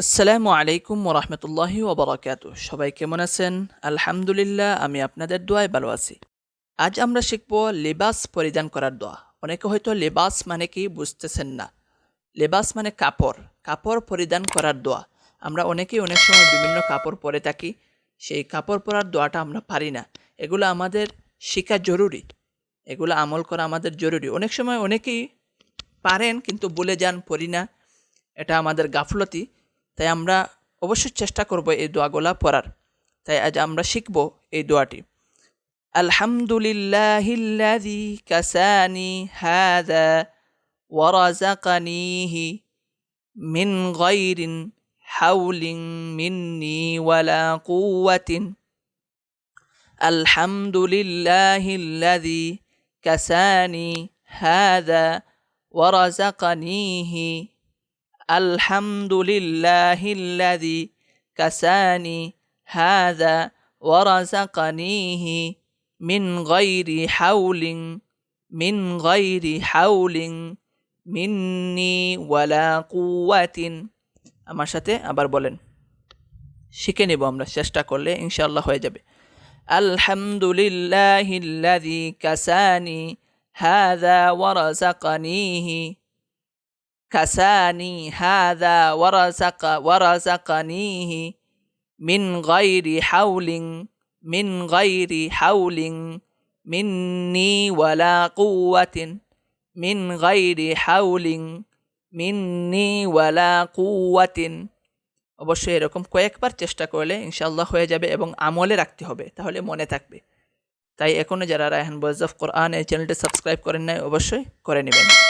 আসসালামু আলাইকুম ওরহমতুল্লাহি ওবরাকাতু সবাই কেমন আছেন? আলহামদুলিল্লাহ, আমি আপনাদের দোয়ায় ভালো আছি। আজ আমরা শিখব লেবাস পরিধান করার দোয়া। অনেকে হয়তো লেবাস মানে কি বুঝতেছেন না। লেবাস মানে কাপড়। কাপড় পরিধান করার দোয়া। আমরা অনেকেই অনেক সময় বিভিন্ন কাপড় পরে থাকি। সেই কাপড় পরার দোয়াটা আমরা পারি না। এগুলো আমাদের শেখা জরুরি। এগুলো আমল করা আমাদের জরুরি। অনেক সময় অনেকেই পারেন কিন্তু বলে যান, পড়ি না। এটা আমাদের গাফলতি। তাই আমরা অবশ্যই চেষ্টা করব এই দোয়াগুলা পড়ার। তাই আজ আমরা শিখব এই দোয়াটি। আলহামদুলিল্লাহিল্লাযী কাসানি হাদা ওয়া রাযাকানিহি মিন গায়রিন হাউলিং মিন্নি ওয়ালা কুওয়াতিন। আলহামদুলিল্লাহিল্লাযী কাসানি হাদা ওয়া রাযাকানিহি আলহামদুলিল্লাহিল্লাদি কাসানি হাদা ওয়ারাসাকানিহি মিন গৈরি হাউলিং মিন গৈরি হাউলিং মিন্নি ওয়ালা কুয়াতিন আমার সাথে আবার বলেন। শিখে নেব আমরা, চেষ্টা করলে ইনশাল্লাহ হয়ে যাবে। আলহামদুলিল্লাহিল্লাদি কাসানি হাদা ওয়ারাসাকানিহি কাসানি هذا ورزق ورزقنيه মিন غير হাউলিং মিন غير হাউলিং مني ولا কুয়াতিন মিন غير হাউলিং مني ولا কুয়াতিন অবশ্যই এরকম কয়েকবার চেষ্টা করলে ইনশাল্লাহ হয়ে যাবে এবং আমলে রাখতে হবে, তাহলে মনে থাকবে। তাই এখনও যারা রায়হান বজফ কোরআন এই চ্যানেলটি সাবস্ক্রাইব করেন নাই, অবশ্যই করে নেবেন।